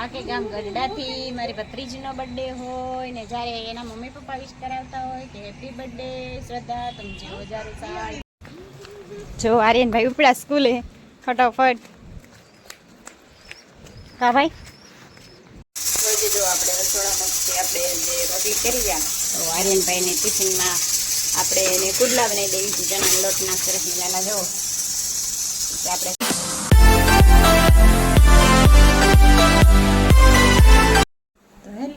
આખે ગામ ગરડાથી મારી ભત્રીજીનો બર્થડે હોય ને જ્યારે એના મમ્મી પપ્પા વિશ કરાવતા હોય કે હેપી બર્થડે શ્રદ્ધા, તમે જેવો હજારો સાલ જો આર્યનભાઈ ઉપડા સ્કૂલે, ફટાફટ. કા ભાઈ? જો આપણે રસોડામાં આપણે જે રોટલી કરી રહ્યા, તો આર્યનભાઈને ટિફિનમાં આપણે એને કુડલા બનાવી દેવી છે ચણાના લોટના સરસ મજાના, જો. આપણે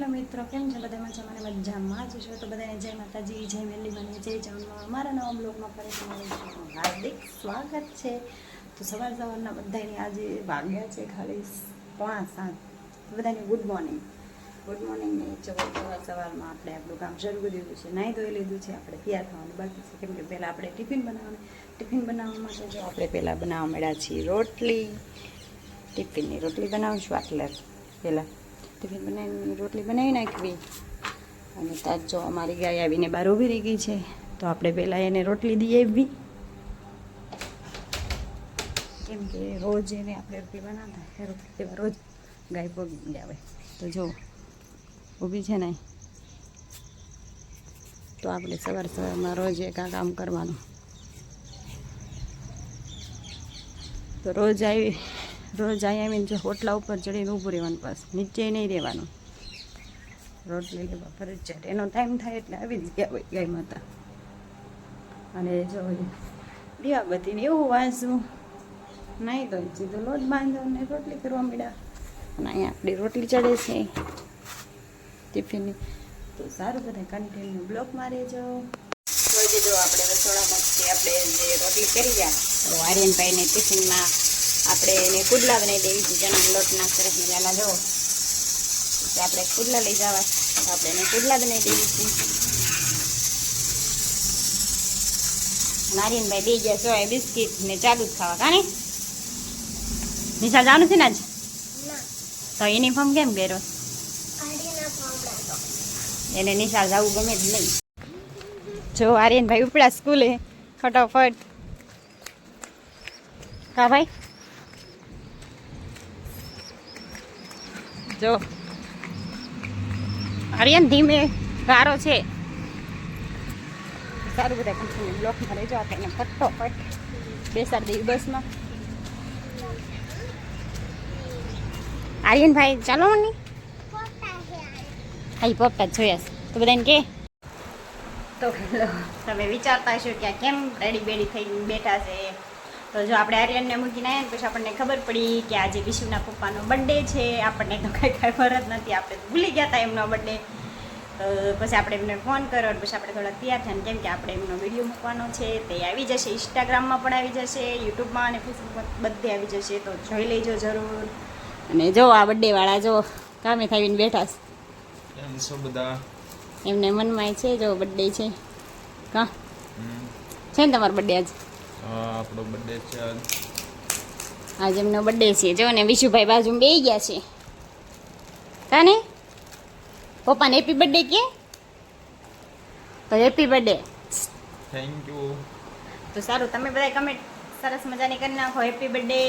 મિત્રો, કેમ છે બધા મજામાં મને મજામાં? જ છો તો બધાને જય માતાજી, જય મેલી મને જય ચાવનમાં અમારા નવા બ્લોગમાં ફરી તમારું હાર્દિક સ્વાગત છે. તો સવાર સવારના બધાની આજે વાગ્યા છે ખાલી પોણા સાત. બધાને ગુડ મોર્નિંગ ગુડ મોર્નિંગ ને સવાર સવારમાં આપણે આપણું કામ શરૂ કરી દીધું છે. નાહી ધોઈ લીધું છે, આપણે તૈયાર થવાનું બાકી છે. કેમ કે પહેલાં આપણે ટિફિન બનાવવાનું. ટિફિન બનાવવા માટે જો આપણે પહેલાં બનાવવા મળ્યા છીએ રોટલી. ટિફિનની રોટલી બનાવીશું આટલે પહેલાં ટિફિન બનાવીને રોટલી બનાવી નાખવી. અને તાજ જો અમારી ગાય આવીને બહાર ઊભી રહી ગઈ છે, તો આપણે પહેલાં એને રોટલી દઈ આવી કેમ કે રોજ એને આપણે રોટલી બનાવતા રોટલી દેવા રોજ ગાય પગ આવે તો જો, ઊભી છે ને તો આપણે સવાર સવારમાં રોજ એક આ કામ કરવાનું. તો રોજ આવી રોજ અહીં આવીને જો હોટલા ઉપર ચડીને ઊભું રહેવાનું પાસ નીચે નહીં રહેવાનું. રોટલી લેવા ફરજિયાત. એનો ટાઈમ થાય એટલે આવી જ ગયા ગાય માતા. અને જો દીવા બધીને એવું વાંચું નહીં તો સીધો લોટ બાંધો ને રોટલી કરવા મળ્યા અને અહીંયા આપણી રોટલી ચડે છે. ટિફિનની તો સારું બધા કન્ટિન્યુ બ્લોકમાં રહેજો. જો આપણે રસોડામાં આપણે જે રોટલી કરી ગયા. તો આર્યનભાઈને ટિફિનમાં આપણે એને કુડલા બનાવી દેવી છે ચણાના લોટના સરસ મજાના જો. આપણે કુડલા લઈ જવા. આપણે એને કુડલા બનાવી દેવી છે. નારિયનભાઈ દઈ ગયા સોય બિસ્કિટ ને ચાલુ જ ખાવા. કાને? નિશાળ જવાનું છે ને આજ? તો યુનિફોર્મ કેમ પહેરો? એને નિશાળ જવું ગમે જ નહીં. જો આર્યનભાઈ ઉપડા સ્કૂલે ફટાફટ. કા ભાઈ? જો. આર્યન ધીમે ગારો છે. સારું બધા કંપની બ્લોકમાં રહેજો આપણે એને ફટોફટ. બેસાડી દઈએ બસમાં. આર્યનભાઈ, ચાલો ને હા પપ્પા જોયા છે. તો બધાને કે? તો તમે વિચારતા હશો કે કેમ રેડી બેડી થઈ બેઠા છે? તો જો આપણે આર્યનને મૂકીને આવ્યા ને પછી આપણને ખબર પડી કે આજે વિશુના પપ્પાનો બર્થડે છે. આપણને તો કાંઈ ખબર જ નથી. આપણે તો ભૂલી ગયા હતા એમનો બર્થડે તો પછી આપણે એમને ફોન કર્યો પછી આપણે થોડા તૈયાર થયા કેમ કે આપણે એમનો વીડિયો મૂકવાનો છે તે આવી જશે. ઇન્સ્ટાગ્રામમાં પણ આવી જશે યુટ્યુબમાં અને ફેસબુકમાં બધે આવી જશે. તો જોઈ લેજો જરૂર. અને જો આ બર્થડે વાળા જો કામે થાવીને બેઠા છે. બધા? એમને મનમાં છે જો બર્થડે છે. કા? છે ને તમારો બર્થડે આજ? આપણો બર્થડે છે આજ. આજ એમનો બર્થડે છે. જો ને વિશુભાઈ બાજુ બે ગયા છે. કાને? પપ્પાને હેપી બર્થડે કે? તો હેપી બર્થડે થેન્ક યુ તો સારું તમે બધા કમેન્ટ સરસ મજાની કરી નાખો. હેપી બર્થડે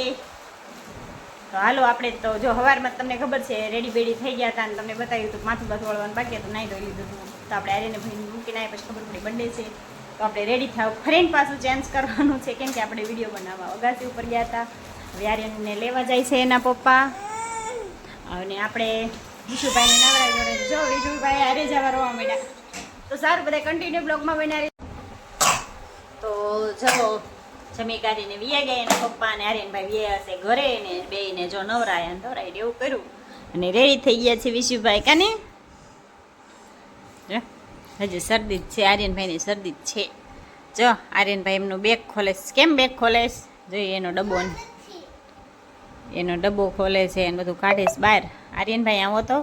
તો હાલો આપણે તો જો હવારમાં તમને ખબર છે રેડી બેડી થઈ ગયા હતા અને તમને બતાવ્યું હતું માથું બાથું વળવાનું બાકી હતું નાઈ ધોઈ લીધું હતું. તો આપણે આર્યને ભાઈ મૂકીને આવ્યા પછી ખબર પડી બર્થડે છે. તો આપણે રેડી થાવ. ફ્રેન્ડ પાછું ચેન્જ કરવાનું છે, કેમ કે આપણે વીડિયો બનાવવા. અગાસી ઉપર ગયા હતા. હવે આર્યનને લેવા જાય છે એના પપ્પા. અને આપણે વિશુભાઈને નવરાય જોડે. જો વિશુભાઈ હારે જવા રોવા માંડ્યા. તો સારું બધા કન્ટિન્યુ બ્લોગમાં બનાવી. તો ચલો જમી કાઢીને વિયા ગયા એના પપ્પા અને આર્યનભાઈ વિયા હશે ઘરે ને બેયને જો નવરાયા ને ધવરાય એવું કર્યું. અને રેડી થઈ ગયા છે વિશુભાઈ, કાને? હજી શરદી જ છે, આર્યનભાઈની શરદી જ છે. જો આર્યનભાઈ એમનું બેગ ખોલેશ. કેમ બેગ ખોલેશ? જોઈએ એનો ડબ્બો એનો ડબ્બો ખોલે છે એને બધું કાઢીશ બહાર. આર્યનભાઈ આવો તો.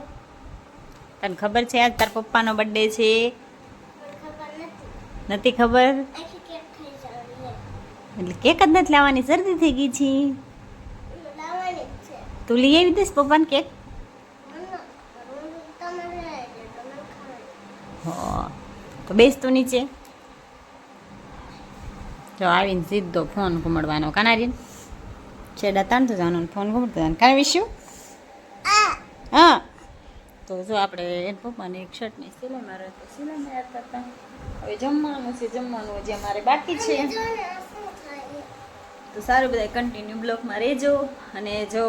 તને ખબર છે આજ તાર પપ્પાનો બર્થડે છે? નથી ખબર? એટલે કેક જ નથી લાવવાની શરદી થઈ ગઈ છે. તું લઈ આવી દઈશ પપ્પાને કેક હા તો બેસ તો નીચે. જો આવીને સીધો ફોન ઘૂમડવાનો. કાનારીન, છેડા તાણતો જવાનો ફોન ઘૂમડતો જવાનો. કાંઈ વિશ્યુ હા. તો જો આપણે એન પપ્પાને એક શર્ટની સિલાઈ મારે તો સિલાઈ મારતા હતા. હવે જમવાનું છે, જમવાનું જે મારે બાકી છે. તો સારું બધા કન્ટિન્યુ બ્લોકમાં રહેજો. અને જો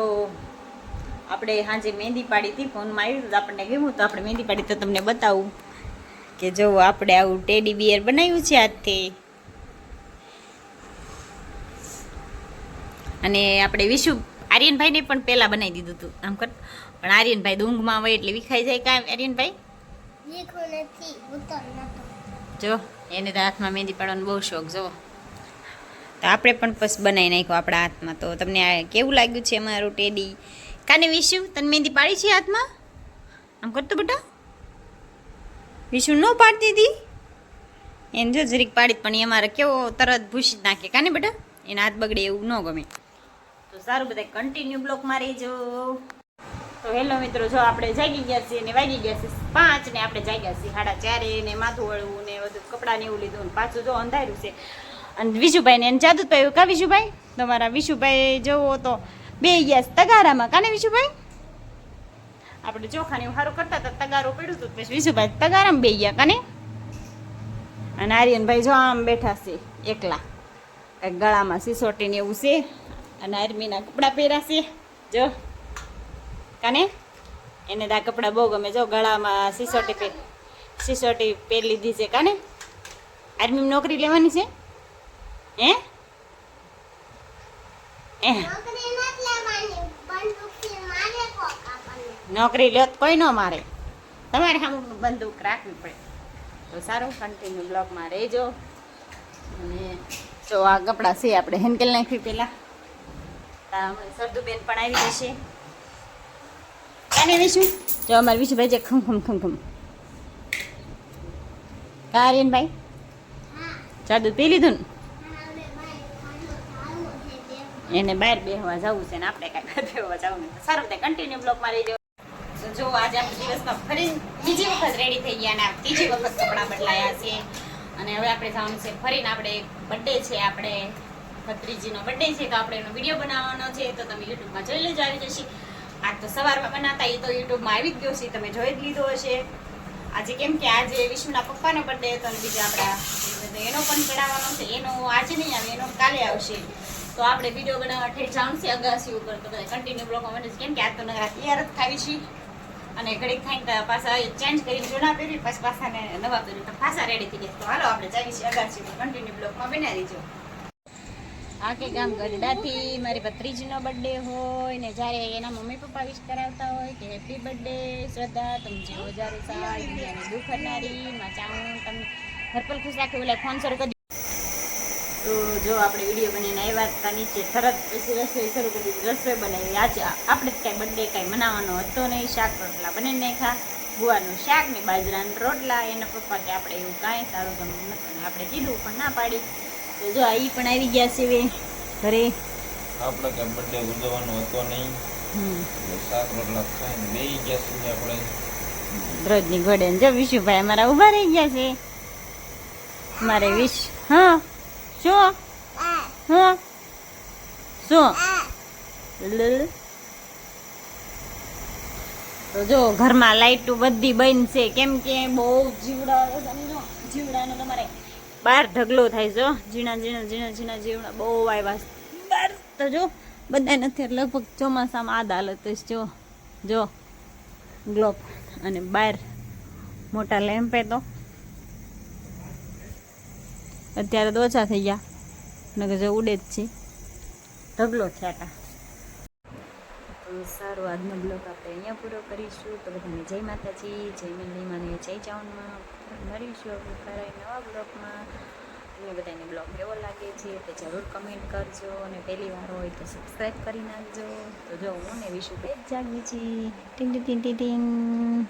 આપણે સાંજે મહેંદી પાડી હતી, ફોનમાં આવ્યું તો આપણને ગમ્યું તો આપણે મહેંદી પાડી તો તમને બતાવું કે જો આપણે આવું ટેડી બિયર બનાવ્યું છે આજથી. અને આપણે વિશુ આર્યનભાઈને પણ પહેલાં બનાવી દીધું હતું. આમ કર. પણ આર્યનભાઈ ઊંઘમાં હોય એટલે વિખાઈ જાય કાંઈ. આર્યનભાઈ? જો એને તો હાથમાં મહેંદી પાડવાનો બહુ શોખ જો. તો આપણે પણ બસ બનાવી નાખ્યો આપણા હાથમાં તો. તમને આ કેવું લાગ્યું છે અમારું ટેડી? કાને વિશુ તને મહેંદી પાડી છે હાથમાં? આમ કરતો બેટા. વિશુ ન પાડતી હતી એને જો જરીક પાડી પણ એ અમારે કેવો તરત ભૂસી નાખે. કાને બેટા? એના હાથ બગડે એવું ન ગમે. તો સારું બધા કન્ટિન્યુ બ્લોકમાં રહીજો. તો હેલો મિત્રો, જો આપણે જાગી ગયા છીએ ને વાગી ગયા છે પાંચ ને આપણે જાગ્યા છીએ સાડા ચારે ને માથું વળવું ને બધું કપડાં ને એવું લીધું ને પાછું જો અંધાર્યું છે. અને વિશુભાઈ ને એને જાદુ પાયું કા વિશુભાઈ? તમારા વિશુભાઈ જવો તો બે ગયા છે તગારામાં, કાને વિશુભાઈ? આપણે ચોખાની સારું કરતા હતા, તગારો પડ્યું હતું, પછી વિશુભાઈ તગારામાં બે ગયા, કાને? અને આર્યનભાઈ જો આમ બેઠા છે એકલા, કંઈક ગળામાં સિસોટી ને એવું છે. અને આર્મીના કપડાં પહેરાશે જો કાને? એને આ કપડાં બહુ ગમે. જો ગળામાં સિસોટી પહેર સિસોટી પહેરી લીધી છે કાને? આર્મીમાં નોકરી લેવાની છે? હે? એ નોકરી લ્યો તો કોઈ ન મારે. તમારે સામે બંદૂક રાખવી પડે. તો સારું કન્ટિન્યુ બ્લોગમાં રહેજો. અને જો આ કપડાં છે આપણે હેન્કેલ નાખ્યું પહેલાં. સરદુબેન પણ આવી જશે. કાને શું જો અમારે વિશુભાઈ જે ખમ ખમ ખમ ખમ. કારીન ભાઈ હા જાદુ પી લીધું ને? એને બહાર બેહવા જવું છે ને આપણે કાંઈ બેહવા જવું નથી. સારું તે કન્ટિન્યુ બ્લોકમાં રહી તો જો આજે આપણે દિવસમાં ફરી બીજી વખત રેડી થઈ ગયા અને ત્રીજી વખત કપડાં બદલાયા છે. અને હવે આપણે જવાનું છે ફરીને આપણે બર્થડે છે આપણે. ભત્રીજીનો બર્થડે છે, તો આપણે એનો વીડિયો બનાવવાનો છે, તો તમે યુટ્યુબમાં જોઈ લેજો, આવી જશે. આજ તો સવારમાં બનાવતા એ તો યુટ્યુબમાં આવી જ ગયો છે, તમે જોઈ જ લીધો હશે. આજે કેમ કે આજે વિષ્ણુના પપ્પાનો બર્થડે હતો અને બીજા આપણા એનો પણ ચડાવવાનો છે. એનો આજે નહીં આવે, એનો કાલે આવશે. તો આપણે વીડિયો બનાવવા ઠેર જાણશે છે, અગાસી ઉપર. તો બધા કન્ટિન્યુ બ્લોગમાં મને કેમ કે આજ તો નગરા તૈયાર જ ખાવી છે. અને ઘડીક ખાઈને પાછા ચેન્જ કરીને જૂના પહેરી પછી પાછા નવા પહેરી તો પાછા રેડી થઈ ગયા તો હાલો, આપણે જઈએ છીએ અગાસી કન્ટિન્યુ બ્લોગમાં બનાવી દેજો. આ કે ગામ ગરડાથી મારી ભત્રીજીનો બર્થડે હોય ને જ્યારે એના મમ્મી પપ્પા વિશ કરાવતા હોય કે હેપી બર્થડે શ્રદ્ધા, તમે જીવો જ્યારે સા ઇન્ડિયાની દુઃખ હરનારી માં ચાહું, તમને હરપલ ખુશ રાખે ઓલા ફોન શરૂ કરી તો જો આપણે વીડિયો બનાવીને આવ્યા હતા નીચે, તરત પછી રસોઈ શરૂ કરી રસોઈ બનાવી. આજે આપણે જ કાંઈ બર્થડે કાંઈ મનાવવાનો હતો નહીં. શાક રોટલા બનાવી નાખ્યા. ગુવાનું શાક ને બાજરાના રોટલા. એના પપ્પા કે આપણે એવું કાંઈ સારું ગમતું નથી. આપણે કીધું પણ ના પાડી. તો જો આ પણ આવી ગયા છે વે ઘરે. આપણે કે બર્થડે ઉજવવાનો હતો નહીં. હમ. સાત રોટલા ખાઈને બેસી ગયા છે આપણે. રોજની ઘોડે જો વિશુભાઈ અમારા ઊભા રહી ગયા છે. મારે વિશ હા શું? હા. શું. તો જો ઘરમાં લાઈટ બધી બંધ છે. કેમ કે બહુ જીવડા સમજો? જીવડાનો તમારે બહાર ઢગલો થાય જો ઝીણા ઝીણા ઝીણા ઝીણા જીવડા બહુ આવ્યા બહાર તો જો બધા નથી લગભગ ચોમાસામાં આ દાલત જ. જો ગ્લોબ અને બહાર મોટા લેમ્પે તો. અત્યારે તો ઓછા થઈ ગયા. નકર જો ઉડે જ છે. ઢગલો થયા હતા. સારું આજનો બ્લોગ આપણે અહીંયા પૂરો કરીશું. તો બધાને જય માતાજી, જય અને જય ચાવનમાં મળીશું આપણે ફરાય નવા બ્લોગમાં. તમને બધાને બ્લોગ કેવો લાગે છે તે જરૂર કમેન્ટ કરજો. અને પહેલી વાર હોય તો સબસ્ક્રાઈબ કરી નાખજો. તો જો હું ને વિશું બે જ જાગી છીએ. ટીંગ ટીંગ ટીંગ.